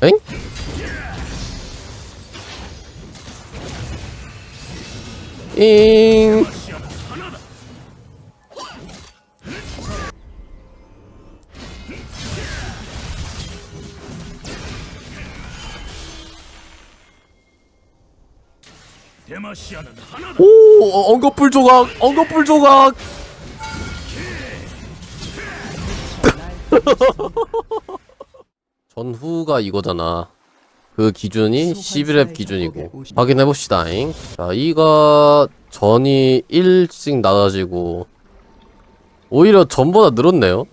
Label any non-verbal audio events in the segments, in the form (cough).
엥? 잉. 오, 엉거풀 조각, 엉거풀 조각. 전후가 이거잖아. 그 기준이 11렙 기준이고 확인해 봅시다잉. 자, 이가 전이 1씩 낮아지고 오히려 전보다 늘었네요.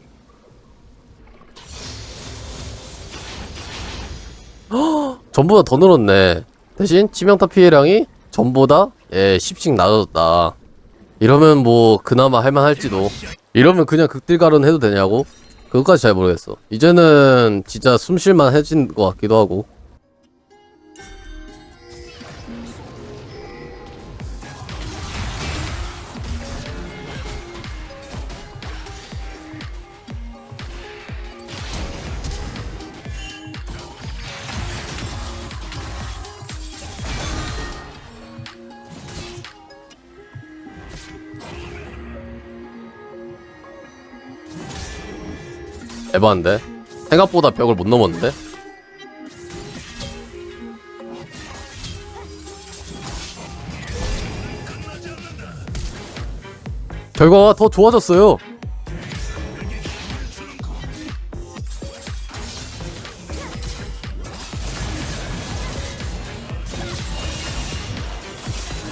헉, (gasps) 전보다 더 늘었네. 대신 치명타 피해량이 전보다 예 10씩 낮아졌다. 이러면 뭐 그나마 할만할지도. 이러면 그냥 극딜가론 해도 되냐고? 그것까지 잘 모르겠어. 이제는 진짜 숨쉴만 해진 것 같기도 하고. 에반데? 생각보다 벽을 못 넘었는데? 결과가 더 좋아졌어요.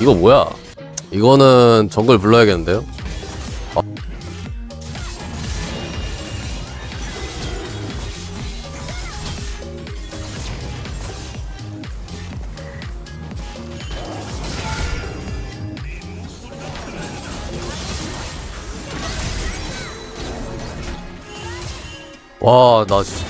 이거 뭐야? 이거는 정글 불러야겠는데요? 와, 나 씨.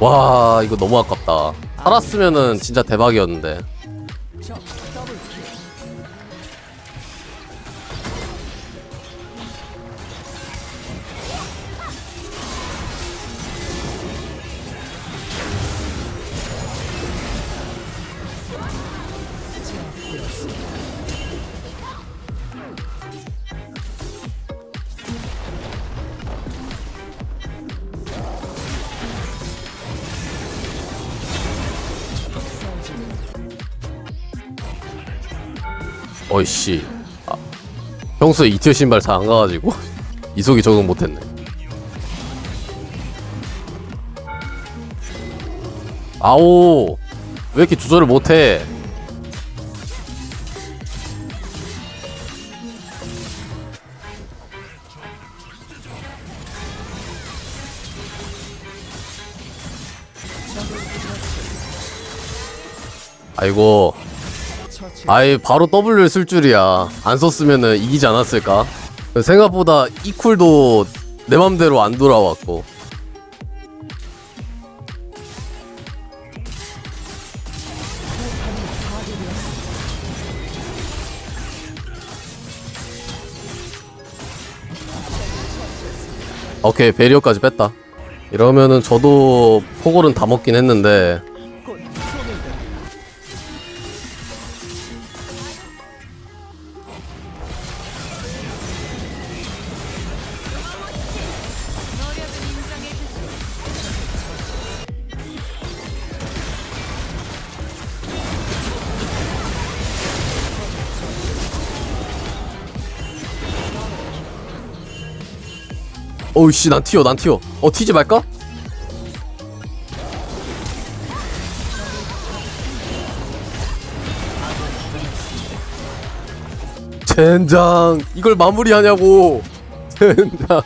와, 이거 너무 아깝다. 살았으면은 진짜 대박이었는데. 어이씨. 아, 평소에 이티어 신발 잘안 가가지고 (laughs) 이속이 적응 못했네. 아오 왜 이렇게 조절을 못해? 아이고 아예 바로 W를 쓸 줄이야. 안 썼으면은 이기지 않았을까? 생각보다 이 쿨도 내 맘대로 안 돌아왔고. 오케이 베리어까지 뺐다. 이러면은 저도 포골은 다 먹긴 했는데 어우씨 난 튀어 난 튀어 어 튀지 말까? 젠장 이걸 마무리하냐고 젠장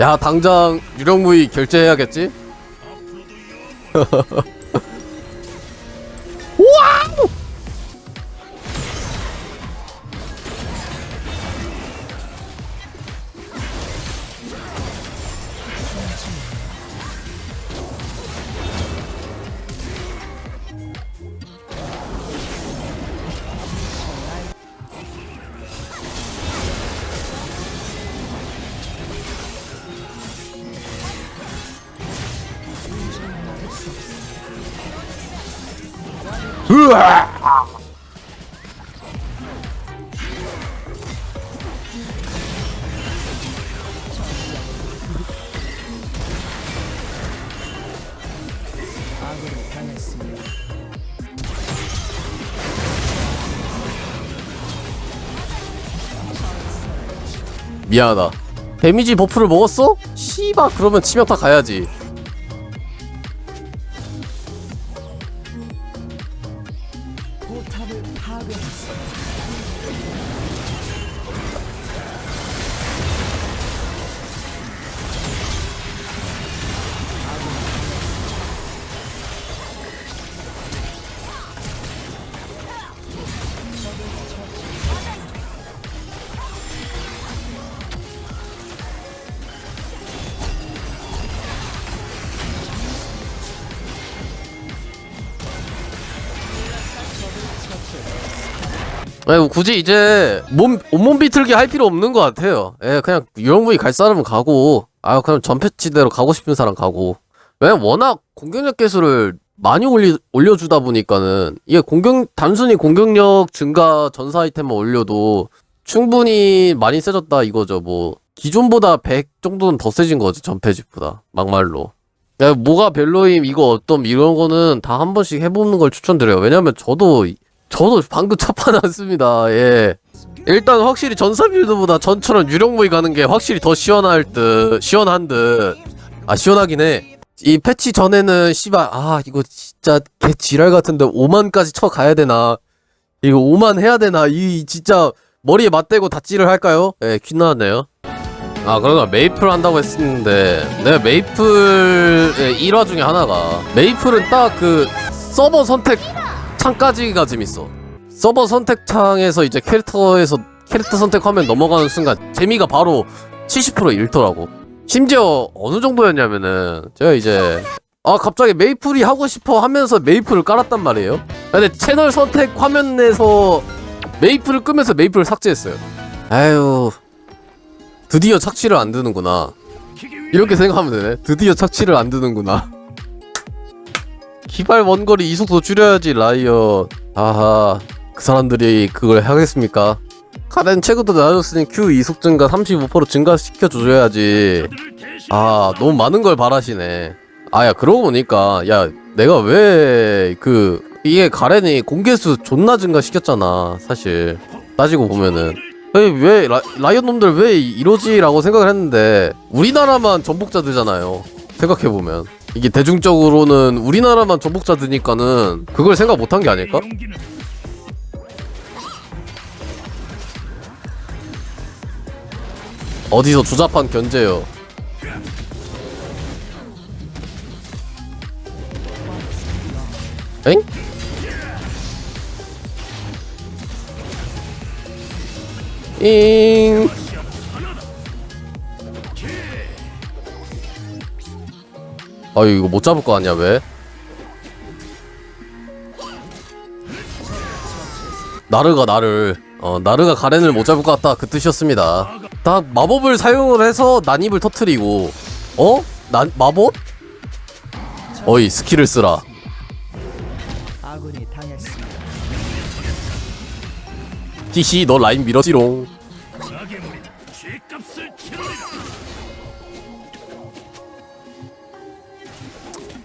야 당장 유령무이 결제해야겠지? (laughs) 으아! 미안하다. 데미지 버프를 먹었어? 씨바 그러면 치명타 가야지. 아니, 굳이 이제 몸 온몸 비틀기 할 필요 없는 것 같아요. 예, 그냥 유령무이 갈 사람은 가고, 아 그냥 전패치대로 가고 싶은 사람 가고. 왜냐면 워낙 공격력 개수를 많이 올리, 올려주다 보니까는 이게 공격 단순히 공격력 증가 전사 아이템만 올려도 충분히 많이 세졌다 이거죠. 뭐 기존보다 100 정도는 더 세진 거지 전패집보다 막말로. 야, 뭐가 별로임 이거 어떤 이런 거는 다 한 번씩 해보는 걸 추천드려요. 왜냐면 저도 저도 방금 첫판 왔습니다. 예. 일단 확실히 전사 빌드보다 전처럼 유령모이 가는 게 확실히 더 시원할 듯 시원한 듯 아 시원하긴 해. 이 패치 전에는 씨발 아 이거 진짜 개 지랄 같은데 5만까지 쳐 가야 되나 이거 5만 해야 되나 이 진짜 머리에 맞대고 다찌를 할까요? 예, 퀴 나왔네요. 아 그러나 메이플 한다고 했었는데 내가 메이플의 일화 중에 하나가 메이플은 딱 그 서버 선택 창까지가 재밌어. 서버 선택 창에서 이제 캐릭터에서 캐릭터 선택하면 넘어가는 순간 재미가 바로 70% 잃더라고. 심지어 어느 정도였냐면은 제가 이제 아 갑자기 메이플이 하고 싶어 하면서 메이플을 깔았단 말이에요. 근데 채널 선택 화면에서 메이플을 끄면서 메이플을 삭제했어요. 아유 드디어 착취를 안 드는구나. 이렇게 생각하면 되네. 드디어 착취를 안 드는구나 기발 원거리 이속도 줄여야지 라이엇 아하 그 사람들이 그걸 하겠습니까? 카렌 체그도 낮았으니 Q 이속 증가 35% 증가시켜 줘야지. 아 너무 많은 걸 바라시네. 아야 그러고 보니까 야 내가 왜 그 이게 가렌이 공개수 존나 증가시켰잖아 사실. 따지고 보면은. 왜 라, 라이언 놈들 왜 이러지라고 생각을 했는데 우리나라만 전복자들잖아요. 생각해보면 이게 대중적으로는 우리나라만 전복자 드니까는 그걸 생각 못한 게 아닐까? 어디서 주자판 견제요 엥? 잉 아 이거 못 잡을 거 아니야 왜? 나르가 나를 어 나르가 가렌을 못 잡을 것 같다 그 뜻이었습니다 다 마법을 사용을 해서 난입을 터트리고 어? 난 마법? 어이 스킬을 쓰라 아군이 당했습니다. 히히 너 라인 밀어지롱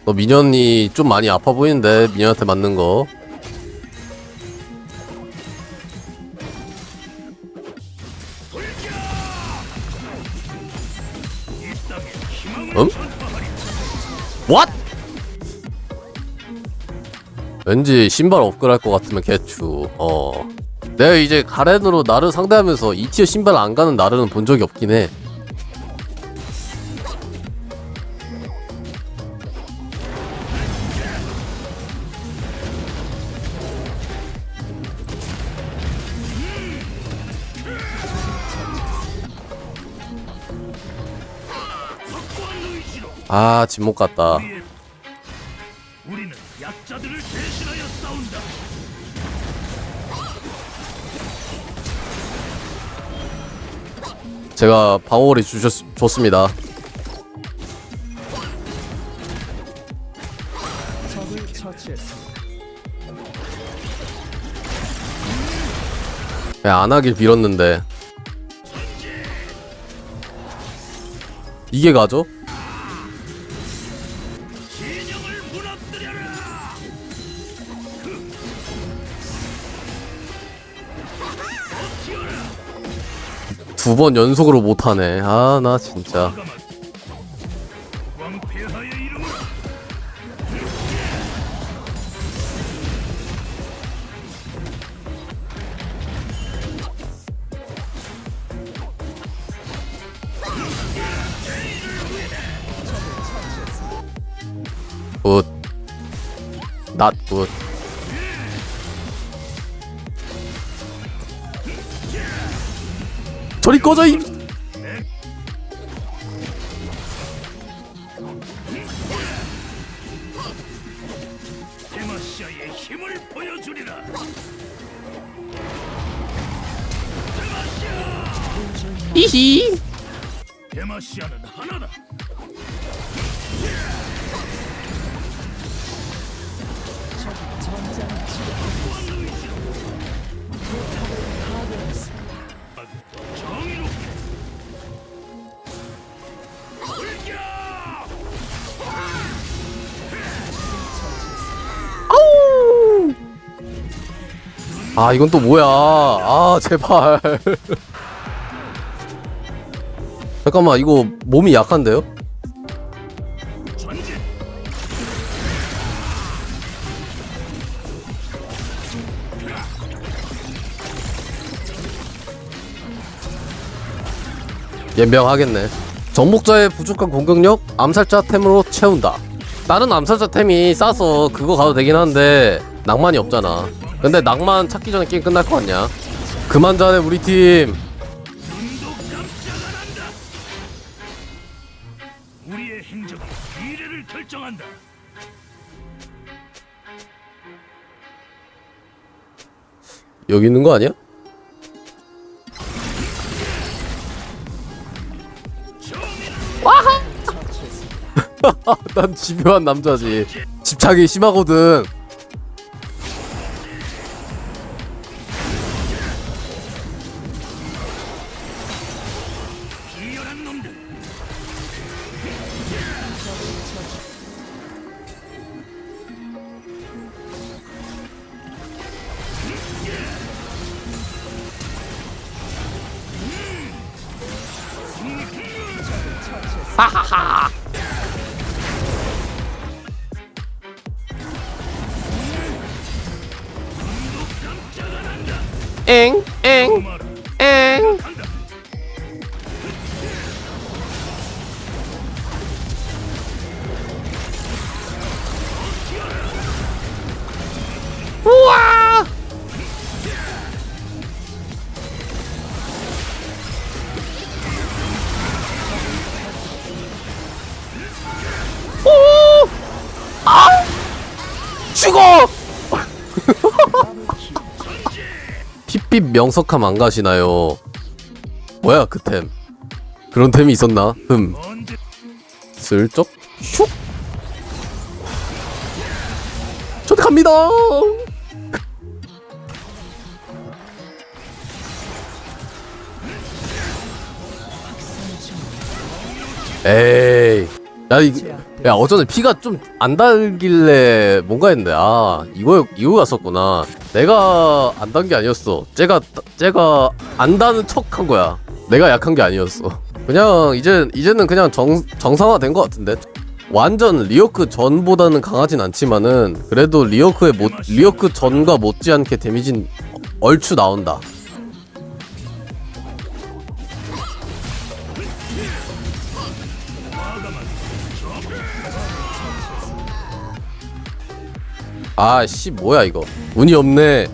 너 미녀이 좀 많이 아파 보이는데 미녀한테 맞는 거 응? What? 왠지 신발 업글할 것 같으면 개추 어 내가 이제 가렌으로 나를 상대하면서 2티어 신발 안 가는 나르는 본 적이 없긴 해 아, 집 못 갔다. 우리는 약자들을 대신하여 싸운다 제가 방어를 주셨, 줬습니다. 그냥 안 하길 빌었는데 이게 가죠? 두 번 연속으로 못하네. 아 나 진짜. 굿. Not good. 저리 꺼져 이. 데마시아의 힘을 아 이건 또 뭐야? 아 제발. (laughs) 잠깐만 이거 몸이 약한데요? 연병하겠네. 정복자의 부족한 공격력 암살자 템으로 채운다. 다른 암살자 템이 싸서 그거 가도 되긴 한데 낭만이 없잖아. 근데 낭만 찾기 전에 게임 끝날 거 같냐? 그만 자네 우리 팀. 우리의 행적이 미래를 결정한다. 여기 있는 거 아니야? (laughs) 난 집요한 남자지. 집착이 심하거든. 엥, 엥, 말 핏빛 명석함 안 가시나요? 뭐야 그 템? 그런 템이 있었나? 흠 슬쩍 슉 저기 갑니다 에이 야, 이, 야 어쩌네 피가 좀 안 달길래 뭔가 했는데 아 이거 이유가 썼구나. 내가 안 단 게 아니었어. 쟤가 쟤가 안 다는 척 한 거야. 내가 약한 게 아니었어. 그냥 이제 이제는 그냥 정 정상화 된 것 같은데? 완전 리어크 전보다는 강하진 않지만은 그래도 리어크의 못 리어크 전과 못지않게 데미진 얼추 나온다 아 씨 뭐야 이거. 운이 없네.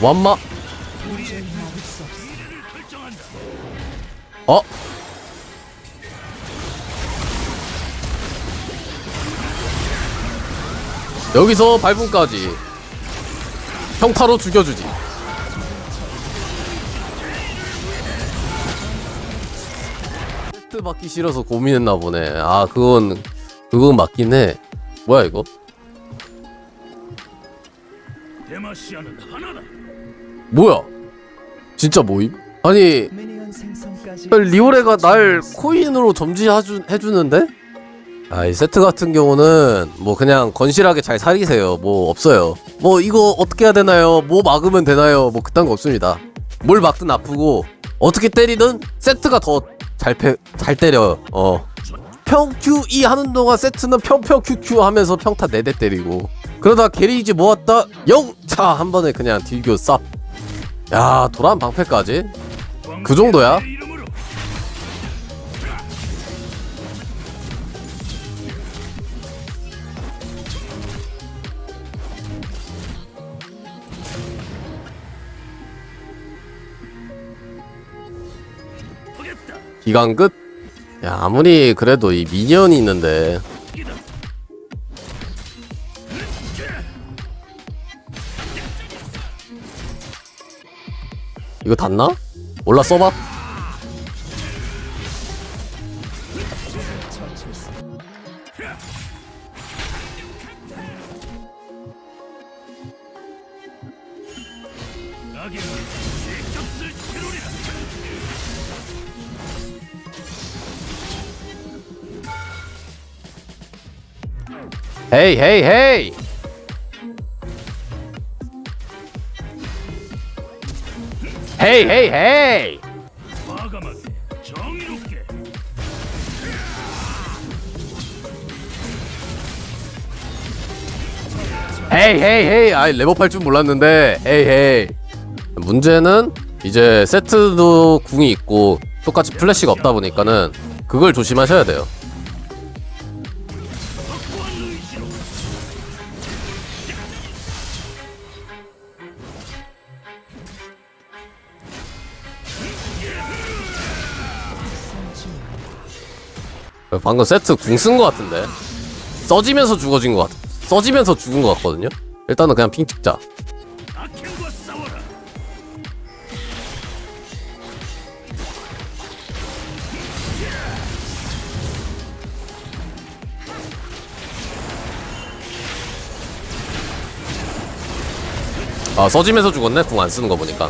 완마. 어? 여기서 발분까지. 평타로 죽여주지 세트 받기 싫어서 고민했나 보네 아 그건 그건 맞긴 해 뭐야 이거? 데마시아는 하나다. 뭐야? 진짜 모임? 아니 리오레가 날 코인으로 점지해주, 해주는데? 아, 이 세트 같은 경우는 뭐 그냥 건실하게 잘 살리세요. 뭐 없어요. 뭐 이거 어떻게 해야 되나요? 뭐 막으면 되나요? 뭐 그딴 거 없습니다. 뭘 막든 아프고 어떻게 때리든 세트가 더 잘잘 때려요. 어. 평 QE 하는 동안 세트는 평평 QQ 하면서 평타 4대 때리고 그러다 게리지 모았다 영차 한 번에 그냥 딜교 쌉. 야 도란 방패까지? 그 정도야? 기간 끝? 야 아무리 그래도 이 미니언이 있는데. 이거 닿나? 올라 써봐 헤이 헤이 헤이 헤이 헤이 헤이 과감하게 정의롭게 헤이 헤이 헤이 아이 레버팔 줄 몰랐는데. 헤이 헤이 문제는 이제 세트도 궁이 있고 똑같이 플래시가 없다 보니까는 그걸 조심하셔야 돼요 방금 세트 궁쓴거 같은데. 써지면서 죽어진 거같 써지면서 죽은 거 같거든요? 일단은 그냥 핑 찍자. 아 써지면서 죽었네? 궁 안 쓰는 거 보니까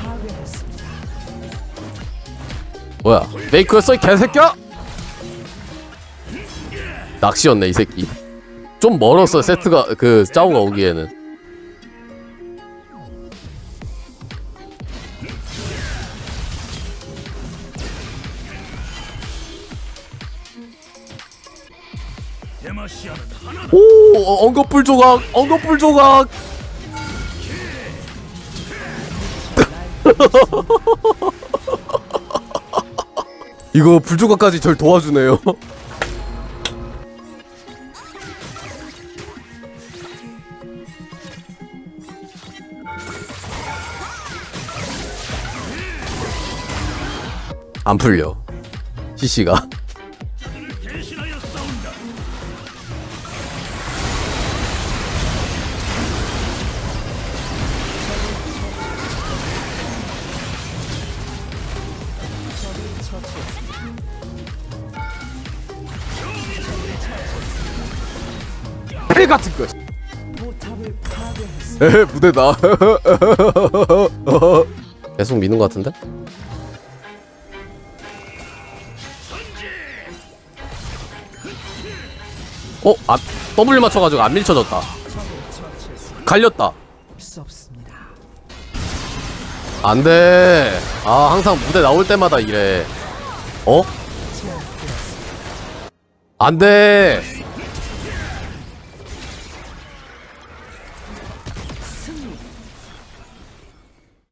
파괴했습니다. 뭐야 메이크였어 이 개새끼야 낚시였네 이 새끼 좀 멀었어 세트가 그 짜오가 오기에는. 오 어, 엉거풀 조각 엉거풀 조각 이거 불조각까지 절 도와주네요. 안 풀려. CC가 헬 같은 거. 에헤 부대다 (laughs) 계속 미는 것 같은데? 어? 아 W 맞춰가지고 안 밀쳐졌다 갈렸다. 안돼 아 항상 무대 나올 때마다 이래 어? 안돼